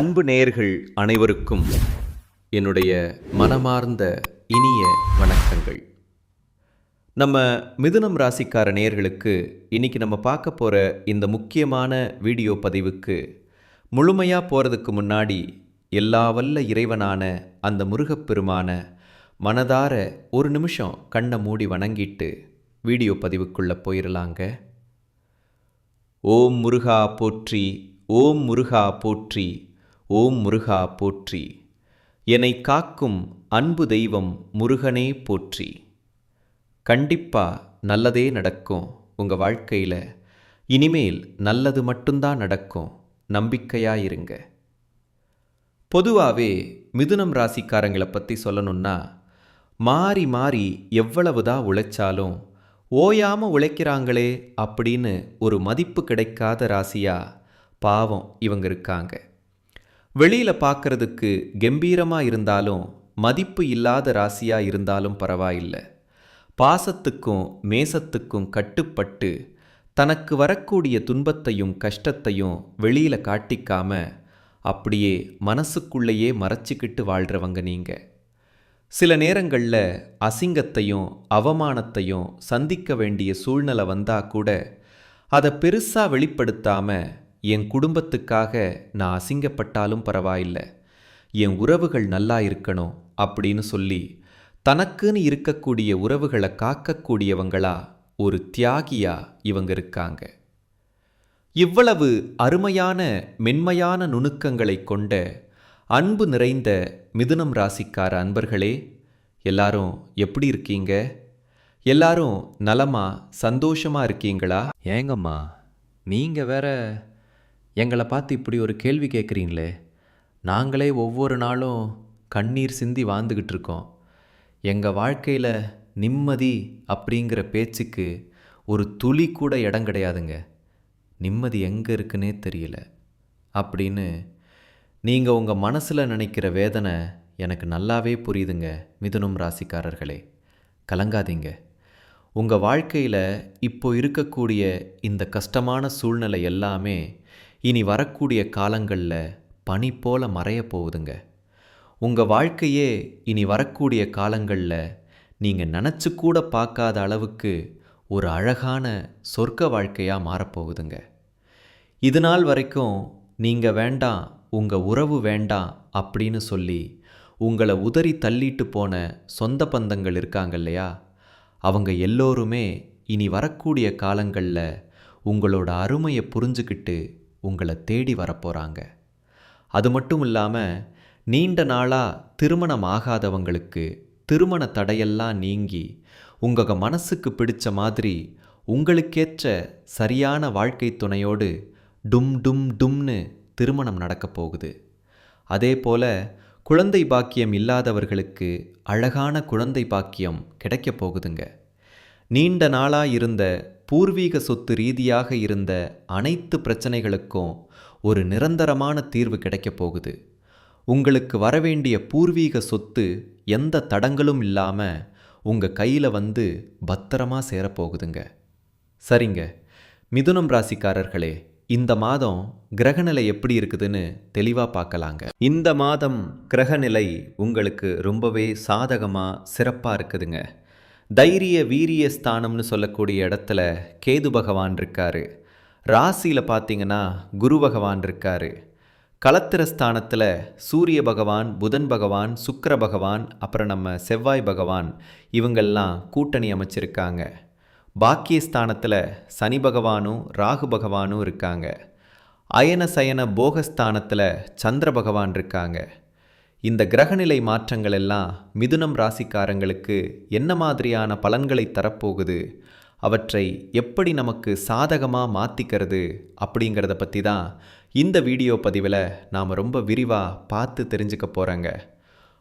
அன்பு நேயர்கள் அனைவருக்கும் என்னுடைய மனமார்ந்த இனிய வணக்கங்கள். நம்ம மிதுனம் ராசிக்கார நேயர்களுக்கு இன்னைக்கு நம்ம பார்க்க போகிற இந்த முக்கியமான வீடியோ பதிவுக்கு முழுமையாக போகிறதுக்கு முன்னாடி எல்லா வல்ல இறைவனான அந்த முருகப்பெருமான மனதார ஒரு நிமிஷம் கண்ணை மூடி வணங்கிட்டு வீடியோ பதிவுக்குள்ளே போயிடலாங்க ஓம் முருகா போற்றி ஓம் முருகா போற்றி ஓம் முருகா போற்றி. என்னை காக்கும் அன்பு தெய்வம் முருகனே போற்றி. கண்டிப்பாக நல்லதே நடக்கும் உங்கள் வாழ்க்கையில். இனிமேல் நல்லது மட்டும்தான் நடக்கும். நம்பிக்கையாக இருங்க பொதுவாகவே மிதுனம் ராசிக்காரங்களை பற்றி சொல்லணும்னா மாறி மாறி எவ்வளவுதான் உழைச்சாலும் ஓயாமல் உழைக்கிறாங்களே அப்படின்னு ஒரு மதிப்பு கிடைக்காத ராசியா பாவம் இவங்க இருக்காங்க. வெளியில் பார்க்கறதுக்கு கம்பீரமாக இருந்தாலும் மதிப்பு இல்லாத ராசியா இருந்தாலும் பரவாயில்லை. பாசத்துக்கும் மேசத்துக்கும் கட்டுப்பட்டு தனக்கு வரக்கூடிய துன்பத்தையும் கஷ்டத்தையும் வெளியில் காட்டிக்காம அப்படியே மனசுக்குள்ளேயே மறைச்சிக்கிட்டு வாழ்கிறவங்க நீங்கள் சில நேரங்களில் அசிங்கத்தையும் அவமானத்தையும் சந்திக்க வேண்டிய சூழ்நிலை வந்தால் கூட அதை பெருசாக வெளிப்படுத்தாமல் என் குடும்பத்துக்காக நான் அசிங்கப்பட்டாலும் பரவாயில்லை. என் உறவுகள் நல்லா இருக்கணும் அப்படின்னு சொல்லி தனக்குன்னு இருக்கக்கூடிய உறவுகளை காக்கக்கூடியவங்களா ஒரு தியாகியா இவங்க இருக்காங்க. இவ்வளவு அருமையான மென்மையான நுணுக்கங்களை கொண்ட அன்பு நிறைந்த மிதுனம் ராசிக்கார அன்பர்களே எல்லாரும் எப்படி இருக்கீங்க? எல்லாரும் நலமா சந்தோஷமா இருக்கீங்களா? ஏங்கம்மா நீங்க வேற எங்களை பார்த்து இப்படி ஒரு கேள்வி கேட்குறீங்களே? நாங்களே ஒவ்வொரு நாளும் கண்ணீர் சிந்தி வாழ்ந்துக்கிட்டு இருக்கோம். எங்கள் வாழ்க்கையில் நிம்மதி அப்படிங்கிற பேச்சுக்கு ஒரு துளி கூட இடம் கிடையாதுங்க. நிம்மதி எங்கே இருக்குன்னே தெரியல. அப்படின்னு நீங்கள் உங்கள் மனசில் நினைக்கிற வேதனை எனக்கு நல்லாவே புரியுதுங்க மிதுனம் ராசிக்காரர்களே. கலங்காதீங்க. உங்கள் வாழ்க்கையில் இப்போ இருக்கக்கூடிய இந்த கஷ்டமான சூழ்நிலை எல்லாமே இனி வரக்கூடிய காலங்களில் பனி போல மறைய போகுதுங்க. உங்கள் வாழ்க்கையே இனி வரக்கூடிய காலங்களில் நீங்கள் நினச்சி கூட பார்க்காத அளவுக்கு ஒரு அழகான சொர்க்க வாழ்க்கையாக மாறப்போகுதுங்க இது நாள் வரைக்கும் நீங்கள் வேண்டாம் உங்கள் உறவு வேண்டாம் அப்படின்னு சொல்லி உங்களை உதறி தள்ளிட்டு போன சொந்த பந்தங்கள் இருக்காங்க இல்லையா? அவங்க எல்லோருமே இனி வரக்கூடிய காலங்களில் உங்களோட அருமையை புரிஞ்சுக்கிட்டு உங்களை தேடி வரப்போகிறாங்க அது மட்டும் இல்லாமல் நீண்ட நாளாக திருமணம் ஆகாதவங்களுக்கு திருமண தடையெல்லாம் நீங்கி உங்கள் மனசுக்கு பிடிச்ச மாதிரி உங்களுக்கேற்ற சரியான வாழ்க்கை துணையோடு டும் டும் டும்னு திருமணம் நடக்கப் போகுது. அதே போல குழந்தை பாக்கியம் இல்லாதவர்களுக்கு அழகான குழந்தை பாக்கியம் கிடைக்கப் போகுதுங்க. நீண்ட நாளாக இருந்த பூர்வீக சொத்து ரீதியாக இருந்த அனைத்து பிரச்சனைகளுக்கும் ஒரு நிரந்தரமான தீர்வு கிடைக்கப் போகுது. உங்களுக்கு வரவேண்டிய பூர்வீக சொத்து எந்த தடங்களும் இல்லாமல் உங்கள் கையில் வந்து பத்திரமாக சேரப்போகுதுங்க சரிங்க. மிதுனம் ராசிக்காரர்களே இந்த மாதம் கிரகநிலை எப்படி இருக்குதுன்னு தெளிவாக பார்க்கலாங்க. இந்த மாதம் கிரகநிலை உங்களுக்கு ரொம்பவே சாதகமாக சிறப்பாக இருக்குதுங்க. தைரிய வீரிய ஸ்தானம்னு சொல்லக்கூடிய இடத்துல கேது பகவான் இருக்காரு. ராசியில் பார்த்தீங்கன்னா குரு பகவான் இருக்காரு. களத்திர ஸ்தானத்தில் சூரிய பகவான் புதன் பகவான் சுக்கர பகவான் அப்புறம் நம்ம செவ்வாய் பகவான் இவங்கெல்லாம் கூட்டணி அமைச்சிருக்காங்க. பாக்கியஸ்தானத்தில் சனி பகவானும் ராகு பகவானும் இருக்காங்க. அயன சயன போகஸ்தானத்தில் சந்திர பகவான் இருக்காங்க. இந்த கிரகநிலை மாற்றங்கள் எல்லாம் மிதுனம் ராசிக்காரங்களுக்கு என்ன மாதிரியான பலன்களை தரப்போகுது? அவற்றை எப்படி நமக்கு சாதகமாக மாற்றிக்கிறது அப்படிங்கிறத பற்றி தான் இந்த வீடியோ பதிவில் நாம் ரொம்ப விரிவாக பார்த்து தெரிஞ்சுக்க போகிறோங்க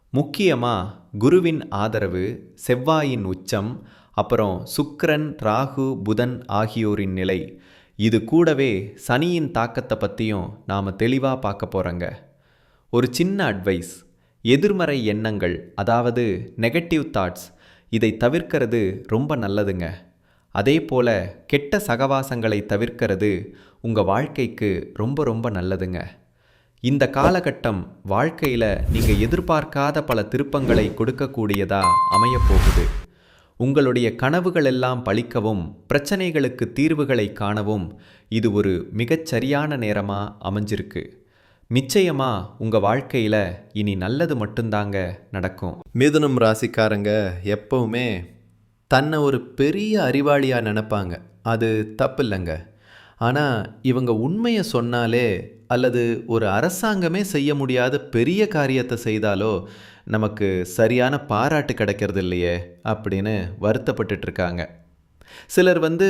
முக்கியமாக குருவின் ஆதரவு செவ்வாயின் உச்சம் அப்புறம் சுக்கரன் ராகு புதன் ஆகியோரின் நிலை. இது கூடவே சனியின் தாக்கத்தை பற்றியும் நாம் தெளிவாக பார்க்க போகிறோங்க ஒரு சின்ன அட்வைஸ் எதிர்மறை எண்ணங்கள் அதாவது நெகட்டிவ் தாட்ஸ் இதை தவிர்க்கிறது ரொம்ப நல்லதுங்க. அதே போல கெட்ட சகவாசங்களை தவிர்க்கிறது உங்கள் வாழ்க்கைக்கு ரொம்ப ரொம்ப நல்லதுங்க. இந்த காலகட்டம் வாழ்க்கையில் நீங்கள் எதிர்பார்க்காத பல திருப்பங்களை கொடுக்கக்கூடியதாக அமையப் போகுது உங்களுடைய கனவுகள் எல்லாம் பழிக்கவும் பிரச்சனைகளுக்கு தீர்வுகளை காணவும் இது ஒரு மிகச்சரியான நேரமாக அமைஞ்சிருக்கு. நிச்சயமா உங்கள் வாழ்க்கையில் இனி நல்லது மட்டும்தாங்க நடக்கும். மிதுனம் ராசிக்காரங்க எப்பவுமே தன்னை ஒரு பெரிய அறிவாளியாக நினைப்பாங்க. அது தப்பு இல்லைங்க ஆனால் இவங்க உண்மையை சொன்னாலே அல்லது ஒரு அரசாங்கமே செய்ய முடியாத பெரிய காரியத்தை செய்தாலோ நமக்கு சரியான பாராட்டு கிடைக்கிறது இல்லையே அப்படின்னு வருத்தப்பட்டுட்டு இருக்காங்க. சிலர் வந்து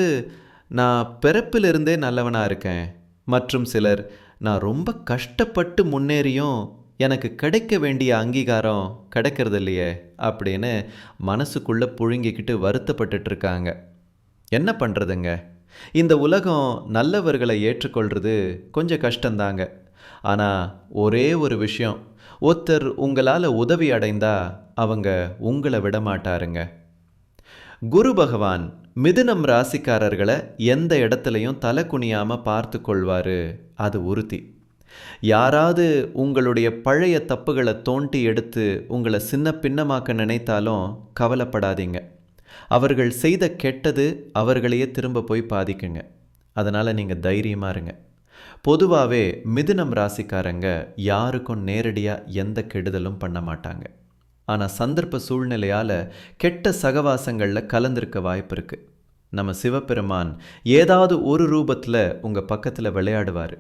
நான் பிறப்பிலிருந்தே நல்லவனாக இருக்கேன். மற்றும் சிலர் நான் ரொம்ப கஷ்டப்பட்டு முன்னேறியும் எனக்கு கிடைக்க வேண்டிய அங்கீகாரம் கிடைக்கிறது இல்லையே அப்படின்னு மனசுக்குள்ளே புழுங்கிக்கிட்டு வருத்தப்பட்டுட்டு இருக்காங்க என்ன பண்ணுறதுங்க இந்த உலகம் நல்லவர்களை ஏற்றுக்கொள்கிறது கொஞ்சம் கஷ்டந்தாங்க ஆனால் ஒரே ஒரு விஷயம் ஒருத்தர் உங்களால் உதவி அடைந்தா அவங்க உங்களை விட மாட்டாருங்க குரு பகவான் மிதுனம் ராசிக்காரர்களை எந்த இடத்துலையும் தலை குனியாமல் பார்த்து கொள்வார்? அது உறுதி. யாராவது உங்களுடைய பழைய தப்புகளை தோண்டி எடுத்து உங்களை சின்ன பின்னமாக்க நினைத்தாலும் கவலைப்படாதீங்க. அவர்கள் செய்த கெட்டது அவர்களையே திரும்ப போய் பாதிக்குங்க. அதனால் நீங்கள் தைரியமாக இருங்க. பொதுவாகவே மிதுனம் ராசிக்காரங்க யாருக்கும் நேரடியாக எந்த கெடுதலும் பண்ண மாட்டாங்க. ஆனால் சந்தர்ப்ப சூழ்நிலையால் கெட்ட சகவாசங்களில் கலந்திருக்க வாய்ப்பு இருக்குது நம்ம சிவபெருமான் ஏதாவது ஒரு ரூபத்தில் உங்கள் பக்கத்தில் விளையாடுவார்.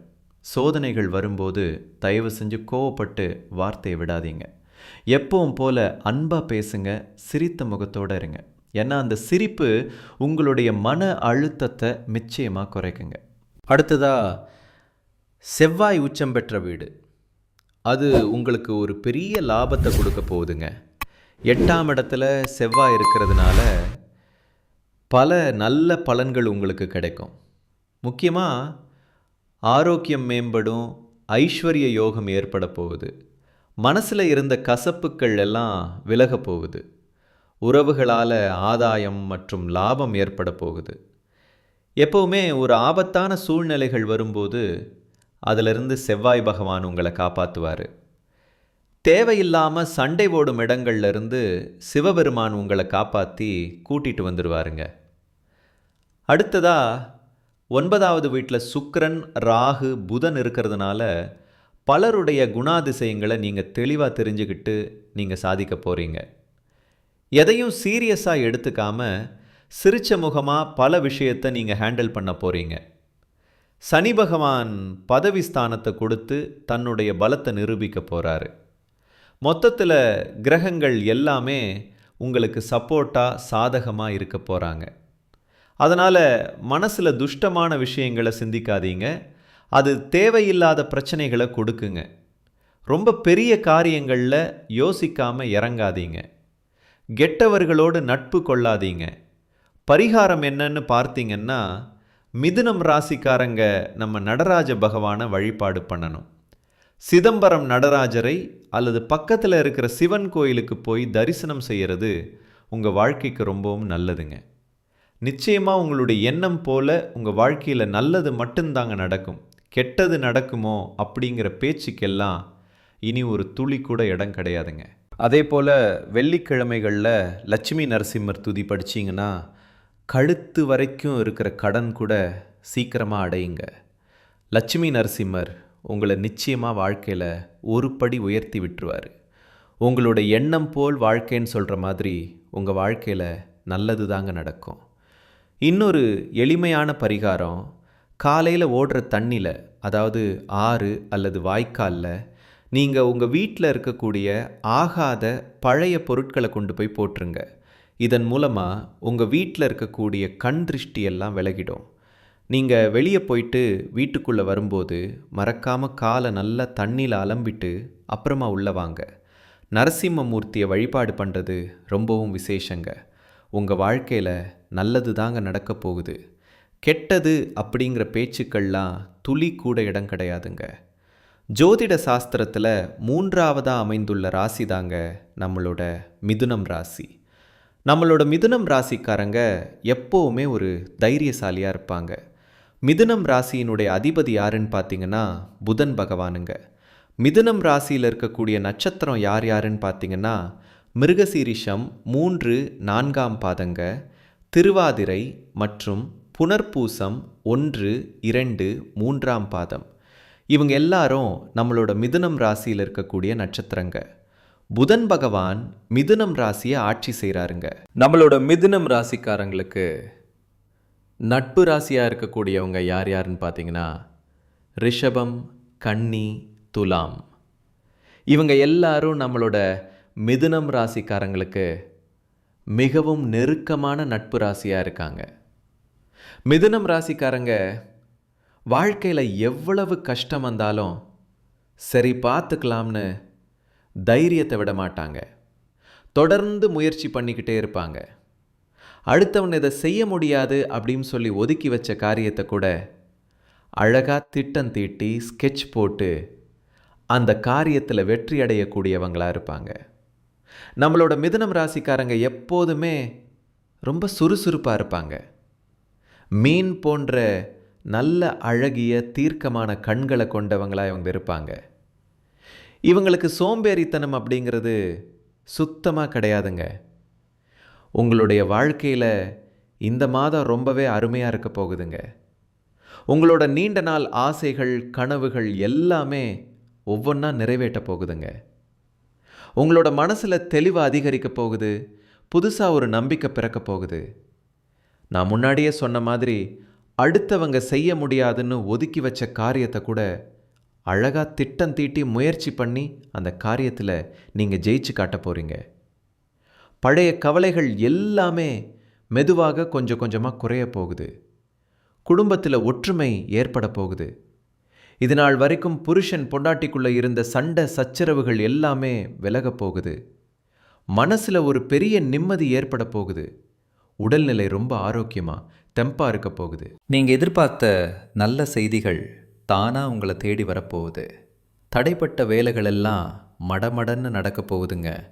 சோதனைகள் வரும்போது தயவு செஞ்சு கோவப்பட்டு வார்த்தையை விடாதீங்க. எப்பவும் போல அன்பாக பேசுங்க சிரித்த முகத்தோடு இருங்க. ஏன்னா அந்த சிரிப்பு உங்களுடைய மன அழுத்தத்தை நிச்சயமாக குறைக்குங்க. அடுத்ததாக செவ்வாய் உச்சம் பெற்ற வீடு. அது உங்களுக்கு ஒரு பெரிய லாபத்தை கொடுக்க போகுதுங்க. எட்டாம் இடத்துல செவ்வாய் இருக்கிறதுனால பல நல்ல பலன்கள் உங்களுக்கு கிடைக்கும். முக்கியமாக ஆரோக்கியம் மேம்படும் ஐஸ்வர்ய யோகம் ஏற்பட போகுது. மனசில் இருந்த கசப்புக்கள் எல்லாம் விலக போகுது. உறவுகளால் ஆதாயம் மற்றும் லாபம் ஏற்பட போகுது. எப்போவுமே ஒரு ஆபத்தான சூழ்நிலைகள் வரும்போது அதிலிருந்து செவ்வாய் பகவான் உங்களை காப்பாற்றுவார் தேவையில்லாமல் சண்டை ஓடும் இடங்கள்லேருந்து சிவபெருமான் உங்களை காப்பாற்றி கூட்டிகிட்டு வந்துடுவாருங்க அடுத்ததாக ஒன்பதாவது வீட்டில் சுக்கரன் ராகு புதன் இருக்கிறதுனால பலருடைய குணாதிசயங்களை நீங்கள் தெளிவாக தெரிஞ்சுக்கிட்டு நீங்கள் சாதிக்க போகிறீங்க எதையும் சீரியஸாக எடுத்துக்காமல் சிரிச்ச முகமாக பல விஷயத்தை நீங்கள் ஹேண்டில் பண்ண போகிறீங்க சனி பகவான் பதவி ஸ்தானத்தை கொடுத்து தன்னுடைய பலத்தை நிரூபிக்க போகிறாரு மொத்தத்தில் கிரகங்கள் எல்லாமே உங்களுக்கு சப்போர்ட்டாக சாதகமாக இருக்க போகிறாங்க அதனால் மனசில் துஷ்டமான விஷயங்களை சிந்திக்காதீங்க. அது தேவையில்லாத பிரச்சனைகளை கொடுக்குங்க. ரொம்ப பெரிய காரியங்களில் யோசிக்காமல் இறங்காதீங்க. கெட்டவர்களோடு நட்பு கொள்ளாதீங்க. பரிகாரம் என்னன்னு பார்த்தீங்கன்னா மிதுனம் ராசிக்காரங்க நம்ம நடராஜ பகவானை வழிபாடு பண்ணணும். சிதம்பரம் நடராஜரை அல்லது பக்கத்தில் இருக்கிற சிவன் கோயிலுக்கு போய் தரிசனம் செய்கிறது உங்கள் வாழ்க்கைக்கு ரொம்பவும் நல்லதுங்க. நிச்சயமாக உங்களுடைய எண்ணம் போல் உங்கள் வாழ்க்கையில் நல்லது மட்டும்தாங்க நடக்கும். கெட்டது நடக்குமோ அப்படிங்கிற பேச்சுக்கெல்லாம் இனி ஒரு துளி கூட இடம் கிடையாதுங்க. அதே போல் வெள்ளிக்கிழமைகளில் லட்சுமி நரசிம்மர் துதி படிச்சீங்கன்னா கழுத்து வரைக்கும் இருக்கிற கடன் கூட சீக்கிரமாக அடையுங்க. லட்சுமி நரசிம்மர் உங்களை நிச்சயமாக வாழ்க்கையில் ஒரு படி உயர்த்தி விட்டுருவார். உங்களோட எண்ணம் போல் வாழ்க்கைன்னு சொல்கிற மாதிரி உங்கள் வாழ்க்கையில் நல்லது தாங்க நடக்கும். இன்னொரு எளிமையான பரிகாரம் காலையில் ஓடுற தண்ணியில் அதாவது ஆறு அல்லது வாய்க்காலில் நீங்கள் உங்கள் வீட்டில் இருக்கக்கூடிய ஆகாத பழைய பொருட்களை கொண்டு போய் போட்டுருங்க. இதன் மூலமாக உங்கள் வீட்டில் இருக்கக்கூடிய கண் திருஷ்டி எல்லாம் விலகிடும். நீங்கள் வெளியே போயிட்டு வீட்டுக்குள்ளே வரும்போது மறக்காமல் காலை நல்லா தண்ணியில் அலம்பிட்டு அப்புறமா உள்ளே வாங்க. நரசிம்மமூர்த்தியை வழிபாடு பண்ணுறது ரொம்பவும் விசேஷங்க. உங்கள் வாழ்க்கையில் நல்லது தாங்க நடக்க போகுது. கெட்டது அப்படிங்கிற பேச்சுக்கள்லாம் துளி கூட இடம் கிடையாதுங்க. ஜோதிட சாஸ்திரத்தில் மூன்றாவதாக அமைந்துள்ள ராசி தாங்க நம்மளோட மிதுனம் ராசி. நம்மளோட மிதுனம் ராசிக்காரங்க எப்போவுமே ஒரு தைரியசாலியாக இருப்பாங்க. மிதுனம் ராசியினுடைய அதிபதி யாருன்னு பார்த்தீங்கன்னா புதன் பகவானுங்க. மிதுனம் ராசியில் இருக்கக்கூடிய நட்சத்திரம் யார் யாருன்னு பார்த்தீங்கன்னா மிருகசீரிஷம் மூன்று நான்காம் பாதங்க திருவாதிரை மற்றும் புனர்பூசம் ஒன்று இரண்டு மூன்றாம் பாதம். இவங்க எல்லாரும் நம்மளோட மிதுனம் ராசியில் இருக்கக்கூடிய நட்சத்திரங்க. புதன் பகவான் மிதுனம் ராசியை ஆட்சி செய்கிறாருங்க நம்மளோட மிதுனம் ராசிக்காரங்களுக்கு நட்பு ராசியாக இருக்கக்கூடியவங்க யார் யாருன்னு பார்த்தீங்கன்னா ரிஷபம் கன்னி துலாம். இவங்க எல்லாரும் நம்மளோட மிதுனம் ராசிக்காரங்களுக்கு மிகவும் நெருக்கமான நட்பு ராசியாக இருக்காங்க. மிதுனம் ராசிக்காரங்க வாழ்க்கையில் எவ்வளவு கஷ்டம் வந்தாலும் சரி பார்த்துக்கலாம்னு தைரியத்தை விட மாட்டாங்க. தொடர்ந்து முயற்சி பண்ணிக்கிட்டே இருப்பாங்க. அடுத்தவன் இதை செய்ய முடியாது அப்படின்னு சொல்லி ஒதுக்கி வச்ச காரியத்தை கூட அழகாக திட்டம் தீட்டி ஸ்கெட்ச் போட்டு அந்த காரியத்தில் வெற்றி அடையக்கூடியவங்களாக இருப்பாங்க. நம்மளோட மிதுனம் ராசிக்காரங்க எப்போதுமே ரொம்ப சுறுசுறுப்பாக இருப்பாங்க. மீன் போன்ற நல்ல அழகிய தீர்க்கமான கண்களை கொண்டவங்களாக இவங்க இருப்பாங்க. இவங்களுக்கு சோம்பேறித்தனம் அப்படிங்கிறது சுத்தமாக கிடையாதுங்க. உங்களுடைய வாழ்க்கையில் இந்த மாதம் ரொம்பவே அருமையாக இருக்க போகுதுங்க. உங்களோட நீண்ட நாள் ஆசைகள் கனவுகள் எல்லாமே ஒவ்வொன்றா நிறைவேற்ற போகுதுங்க. உங்களோட மனசில் தெளிவு அதிகரிக்க போகுது. புதுசாக ஒரு நம்பிக்கை பிறக்க போகுது. நான் முன்னாடியே சொன்ன மாதிரி அடுத்தவங்க செய்ய முடியாதுன்னு ஒதுக்கி வச்ச காரியத்தை கூட அழகாக திட்டம் தீட்டி முயற்சி பண்ணி அந்த காரியத்தில் நீங்கள் ஜெயிச்சு காட்ட போகிறீங்க பழைய கவலைகள் எல்லாமே மெதுவாக கொஞ்சம் கொஞ்சமாக குறைய போகுது. குடும்பத்தில் ஒற்றுமை ஏற்பட போகுது. இது நாள் வரைக்கும் புருஷன் பொண்டாட்டிக்குள்ளே இருந்த சண்டை சச்சரவுகள் எல்லாமே விலகப் போகுது. மனசில் ஒரு பெரிய நிம்மதி ஏற்பட போகுது. உடல்நிலை ரொம்ப ஆரோக்கியமாக தெம்பாக இருக்க போகுது. நீங்கள் எதிர்பார்த்த நல்ல செய்திகள் தானாக உங்களை தேடி வரப்போகுது. தடைப்பட்ட வேலைகள் எல்லாம் மடமடன்னு நடக்கப் போகுதுங்க.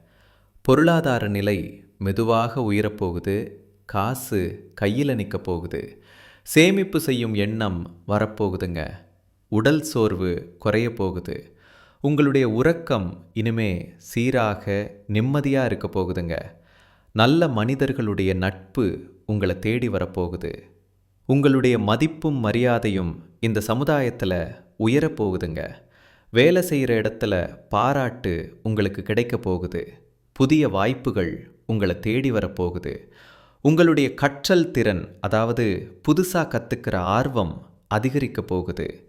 பொருளாதார நிலை மெதுவாக உயரப்போகுது. காசு கையில் நிற்க போகுது. சேமிப்பு செய்யும் எண்ணம் வரப்போகுதுங்க. உடல் சோர்வு குறைய போகுது. உங்களுடைய உறக்கம் இனிமே சீராக நிம்மதியாக இருக்க போகுதுங்க. நல்ல மனிதர்களுடைய நட்பு உங்களை தேடி வரப்போகுது. உங்களுடைய மதிப்பும் மரியாதையும் இந்த சமுதாயத்தில் உயரப்போகுதுங்க வேலை செய்கிற இடத்துல பாராட்டு உங்களுக்கு கிடைக்க போகுது. புதிய வாய்ப்புகள் உங்களை தேடி வரப்போகுது உங்களுடைய கற்றல் திறன் அதாவது புதுசாக கற்றுக்கிற ஆர்வம் அதிகரிக்க போகுது.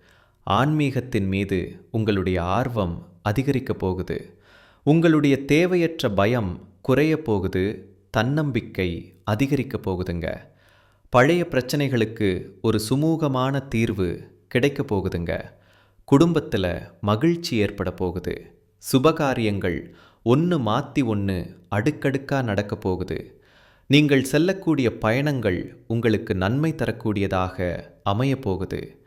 ஆன்மீகத்தின் மீது உங்களுடைய ஆர்வம் அதிகரிக்க போகுது. உங்களுடைய தேவையற்ற பயம் குறைய போகுது. தன்னம்பிக்கை அதிகரிக்க போகுதுங்க. பழைய பிரச்சனைகளுக்கு ஒரு சுமூகமான தீர்வு கிடைக்க போகுதுங்க. குடும்பத்தில் மகிழ்ச்சி ஏற்பட போகுது. சுபகாரியங்கள் ஒன்று மாற்றி ஒன்று அடுக்கடுக்காக நடக்க போகுது. நீங்கள் செல்லக்கூடிய பயணங்கள் உங்களுக்கு நன்மை தரக்கூடியதாக அமையப் போகுது.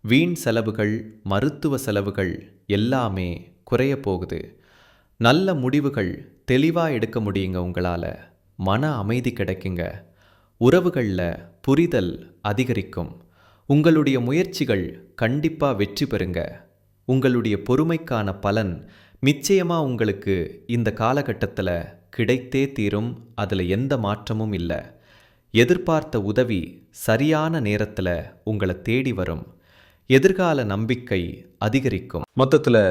வீண் செலவுகள் மருத்துவ செலவுகள் எல்லாமே குறைய போகுது. நல்ல முடிவுகள் தெளிவாக எடுக்க முடியுங்க உங்களால். மன அமைதி கிடைக்குங்க. உறவுகளில் புரிதல் அதிகரிக்கும். உங்களுடைய முயற்சிகள் கண்டிப்பாக வெற்றி பெறுங்க. உங்களுடைய பொறுமைக்கான பலன் நிச்சயமாக உங்களுக்கு இந்த காலகட்டத்தில் கிடைத்தே தீரும். அதில் எந்த மாற்றமும் இல்லை. எதிர்பார்த்த உதவி சரியான நேரத்தில் உங்களை தேடி வரும். எதிர்கால நம்பிக்கை அதிகரிக்கும். மொத்தத்தில்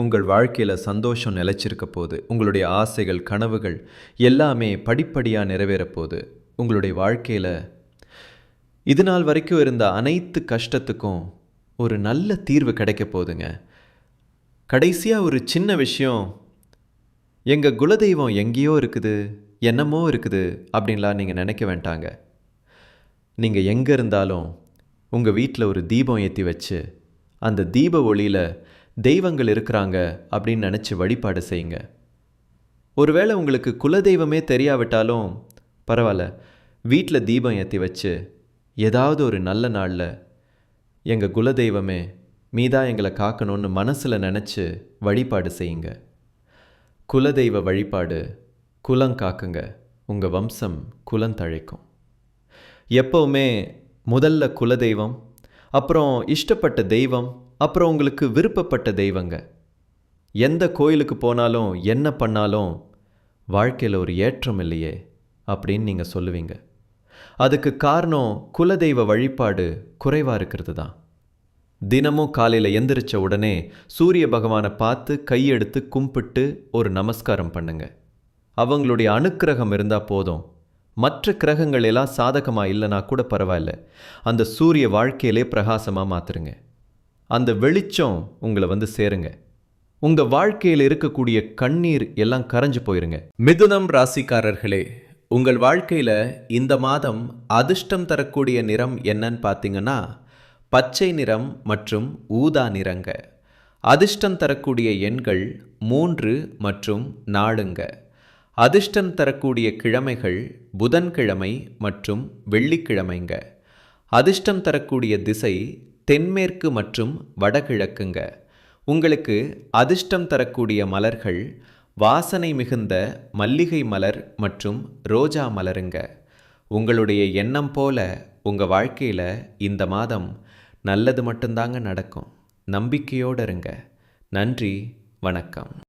உங்கள் வாழ்க்கையில் சந்தோஷம் நிலச்சிருக்க போது உங்களுடைய ஆசைகள் கனவுகள் எல்லாமே படிப்படியாக நிறைவேறப் போகுது உங்களுடைய வாழ்க்கையில் இது நாள் வரைக்கும் இருந்த அனைத்து கஷ்டத்துக்கும் ஒரு நல்ல தீர்வு கிடைக்க போகுதுங்க கடைசியாக ஒரு சின்ன விஷயம் எங்கள் குலதெய்வம் எங்கேயோ இருக்குது என்னமோ இருக்குது அப்படின்லாம் நீங்கள் நினைக்க வேண்டாங்க. நீங்கள் எங்கே இருந்தாலும் உங்கள் வீட்டில் ஒரு தீபம் ஏற்றி வச்சு அந்த தீப ஒளியில் தெய்வங்கள் இருக்கிறாங்க அப்படின்னு நினச்சி வழிபாடு செய்யுங்க. ஒருவேளை உங்களுக்கு குலதெய்வமே தெரியாவிட்டாலும் பரவாயில்ல வீட்டில் தீபம் ஏற்றி வச்சு ஏதாவது ஒரு நல்ல நாளில் எங்கள் குலதெய்வமே மீதா எங்களை காக்கணும்னு மனசில் நினச்சி வழிபாடு செய்யுங்க. குலதெய்வ வழிபாடு குலம் காக்குங்க. உங்கள் வம்சம் குலம் தழைக்கும். எப்போவுமே முதல்ல குலதெய்வம் அப்புறம் இஷ்டப்பட்ட தெய்வம் அப்புறம் உங்களுக்கு விருப்பப்பட்ட தெய்வங்க. எந்த கோயிலுக்கு போனாலும் என்ன பண்ணாலும் வாழ்க்கையில் ஒரு ஏற்றம் இல்லையே அப்படின்னு நீங்கள் சொல்லுவீங்க. அதுக்கு காரணம் குலதெய்வ வழிபாடு குறைவாக இருக்கிறது தான். தினமும் காலையில் எந்திரிச்ச உடனே சூரிய பகவானை பார்த்து கையெடுத்து கும்பிட்டு ஒரு நமஸ்காரம் பண்ணுங்க. அவங்களுடைய அனுக்கிரகம் இருந்தால் போதும். மற்ற கிரகங்கள் எல்லாம் சாதகமாக இல்லைனா கூட பரவாயில்ல. அந்த சூரிய வாழ்க்கையிலே பிரகாசமாக மாற்றுருங்க அந்த வெளிச்சம் உங்களை வந்து சேருங்க. உங்க வாழ்க்கையில் இருக்கக்கூடிய கண்ணீர் எல்லாம் கரைஞ்சு போயிருங்க. மிதுனம் ராசிக்காரர்களே உங்கள் வாழ்க்கையில் இந்த மாதம் அதிர்ஷ்டம் தரக்கூடிய நிறம் என்னன்னு பார்த்தீங்கன்னா பச்சை நிறம் மற்றும் ஊதா நிறங்க. அதிர்ஷ்டம் தரக்கூடிய எண்கள் மூன்று மற்றும் நாலுங்க. அதிர்ஷ்டம் தரக்கூடிய கிழமைகள் புதன்கிழமை மற்றும் வெள்ளிக்கிழமைங்க. அதிர்ஷ்டம் தரக்கூடிய திசை தென்மேற்கு மற்றும் வடகிழக்குங்க. உங்களுக்கு அதிர்ஷ்டம் தரக்கூடிய மலர்கள் வாசனை மிகுந்த மல்லிகை மலர் மற்றும் ரோஜா மலருங்க. உங்களுடைய எண்ணம் போல உங்கள் வாழ்க்கையில் இந்த மாதம் நல்லது மட்டும்தாங்க நடக்கும். நம்பிக்கையோடு இருங்க. நன்றி வணக்கம்.